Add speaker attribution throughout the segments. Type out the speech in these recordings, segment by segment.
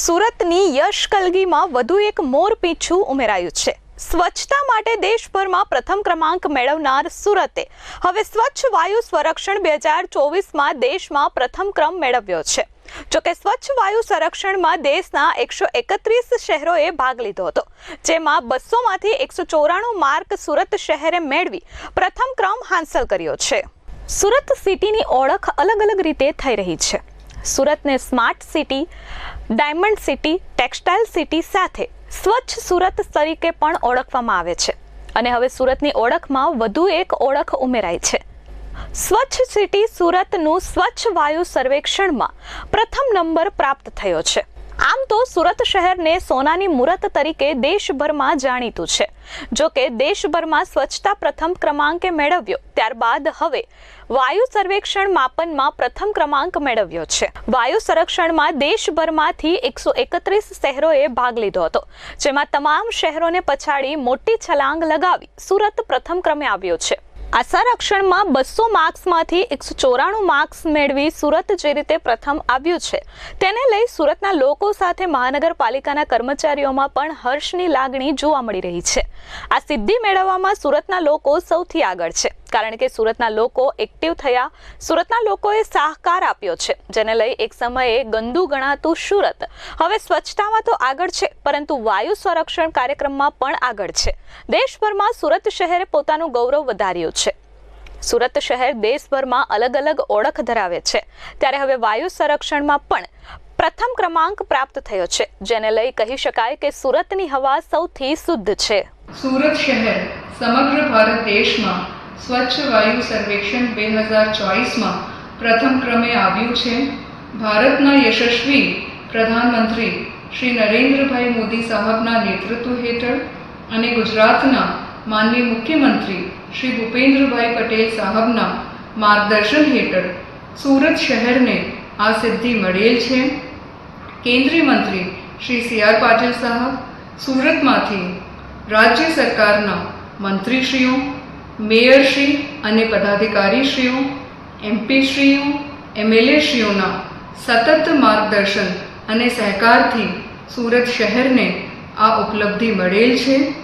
Speaker 1: સુરતની યશ કલગીમાં વધુ એક મોર પીંછું ઉમેરાયું છે. સ્વચ્છતા માટે દેશભરમાં પ્રથમ ક્રમાંક મેળવનાર સુરતે હવે સ્વચ્છ વાયુ સંરક્ષણ બે હજાર ચોવીસમાં દેશમાં પ્રથમ ક્રમ મેળવ્યો છે. જોકે સ્વચ્છ વાયુ સંરક્ષણમાં દેશના એકસો એકત્રીસ શહેરોએ ભાગ લીધો હતો, જેમાં બસોમાંથી એકસો ચોરાણું માર્ક સુરત શહેરે મેળવી પ્રથમ ક્રમ હાંસલ કર્યો છે. સુરત સિટીની ઓળખ અલગ અલગ રીતે થઈ રહી છે. સુરતને smart city, diamond city, textile city સાથે સ્વચ્છ સુરત તરીકે પણ ઓળખવામાં આવે છે. અને હવે સુરતની ઓળખમાં વધુ એક ઓળખ ઉમેરાઈ છે. સ્વચ્છ સિટી સુરતનું સ્વચ્છ વાયુ સર્વેક્ષણમાં પ્રથમ નંબર પ્રાપ્ત થયો છે. આમ તો સુરત શહેરને સોનાની મુરત તરીકે દેશભરમાં જાણીતું છે. જો કે દેશભરમાં સ્વચ્છતા પ્રથમ ક્રમાંકે મેળવ્યો, ત્યારબાદ હવે વાયુ સર્વેક્ષણ માપનમાં પ્રથમ ક્રમાંક મેળવ્યો છે. વાયુ સંરક્ષણમાં દેશભરમાંથી એકસો એકત્રીસ શહેરોએ ભાગ લીધો હતો, જેમાં તમામ શહેરોને પછાડી મોટી છલાંગ લગાવી સુરત પ્રથમ ક્રમે આવ્યો છે. આ રક્ષણમાં બસો માર્ક્સમાંથી એકસો ચોરાણું માર્ક્સ મેળવી સુરત જે રીતે પ્રથમ આવ્યું છે, તેને લઈ સુરતના લોકો સાથે મહાનગરપાલિકાના કર્મચારીઓમાં પણ હર્ષની લાગણી જોવા મળી રહી છે. આ સિદ્ધિ મેળવવામાં સુરતના લોકો સૌથી આગળ છે. કારણ કે સુરતના લોકો એક્ટિવ થયા. સુરતના લોકોએ સહકાર આપ્યો છે, જેને લઈ એક સમયે ગંદુ ગણાતું સુરત. હવે સ્વચ્છતામાં તો આગળ છે, પરંતુ વાયુ સંરક્ષણ કાર્યક્રમમાં પણ આગળ છે. દેશભરમાં સુરત શહેરે પોતાનું ગૌરવ વધાર્યું છે. સુરત શહેર દેશભરમાં અલગ અલગ ઓળખ ધરાવે છે. ત્યારે હવે વાયુ સંરક્ષણમાં પણ પ્રથમ ક્રમાંક પ્રાપ્ત થયો છે, જેને લઈ કહી શકાય કે સુરતની હવા સૌથી શુદ્ધ છે.
Speaker 2: સુરત શહેર સમગ્ર ભારત દેશમાં સ્વચ્છ વાયુ સર્વેક્ષણ બે હજાર ચોવીસમાં પ્રથમ ક્રમે આવ્યું છે. ભારતના યશસ્વી પ્રધાનમંત્રી શ્રી નરેન્દ્રભાઈ મોદી સાહેબના નેતૃત્વ હેઠળ અને ગુજરાતના માનનીય મુખ્યમંત્રી શ્રી ભૂપેન્દ્રભાઈ પટેલ સાહેબના માર્ગદર્શન હેઠળ સુરત શહેરને આ સિદ્ધિ મળેલ છે. કેન્દ્રીય મંત્રી શ્રી સી આર પાટીલ સાહેબ, સુરતમાંથી રાજ્ય સરકારના મંત્રીશ્રીઓ મેયરશ્રી અને પદાધિકારીશ્રીઓ, એમપીશ્રીઓ, એમએલએશ્રીઓના સતત માર્ગદર્શન અને સહકારથી સુરત શહેરને આ ઉપલબ્ધિ મળેલ છે.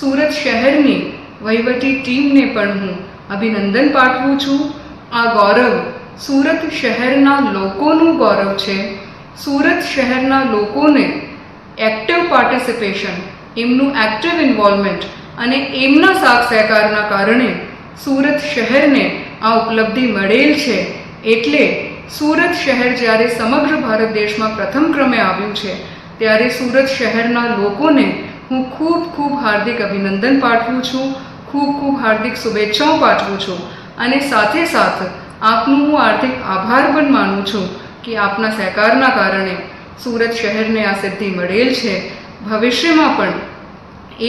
Speaker 2: સુરત શહેરની વહીવટી ટીમને પણ હું અભિનંદન પાઠવું છું. આ ગૌરવ સુરત શહેરના લોકોનું ગૌરવ છે. સુરત શહેરના લોકોને એક્ટિવ પાર્ટિસિપેશન એમનું એક્ટિવ ઇન્વોલ્વમેન્ટ અને એમના સાથ સહકારના કારણે સુરત શહેરને આ ઉપલબ્ધિ મળેલ છે. એટલે સુરત શહેર જ્યારે સમગ્ર ભારત દેશમાં પ્રથમ ક્રમે આવ્યું છે, ત્યારે સુરત શહેરના લોકોને હું ખૂબ ખૂબ હાર્દિક અભિનંદન પાઠવું છું, ખૂબ ખૂબ હાર્દિક શુભેચ્છાઓ પાઠવું છું. અને સાથે સાથ આપનું હું આર્થિક આભાર પણ માનું છું કે આપના સહકારના કારણે સુરત શહેરને આ સિદ્ધિ મળેલ છે. ભવિષ્યમાં પણ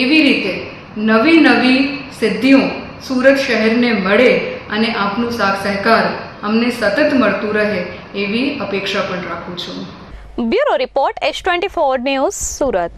Speaker 2: એવી રીતે નવી નવી સિદ્ધિઓ સુરત શહેરને મળે અને આપનું સાથ સહકાર અમને સતત મળતું રહે એવી અપેક્ષા પણ રાખું છું.
Speaker 1: Bureau report S twenty four news Surat.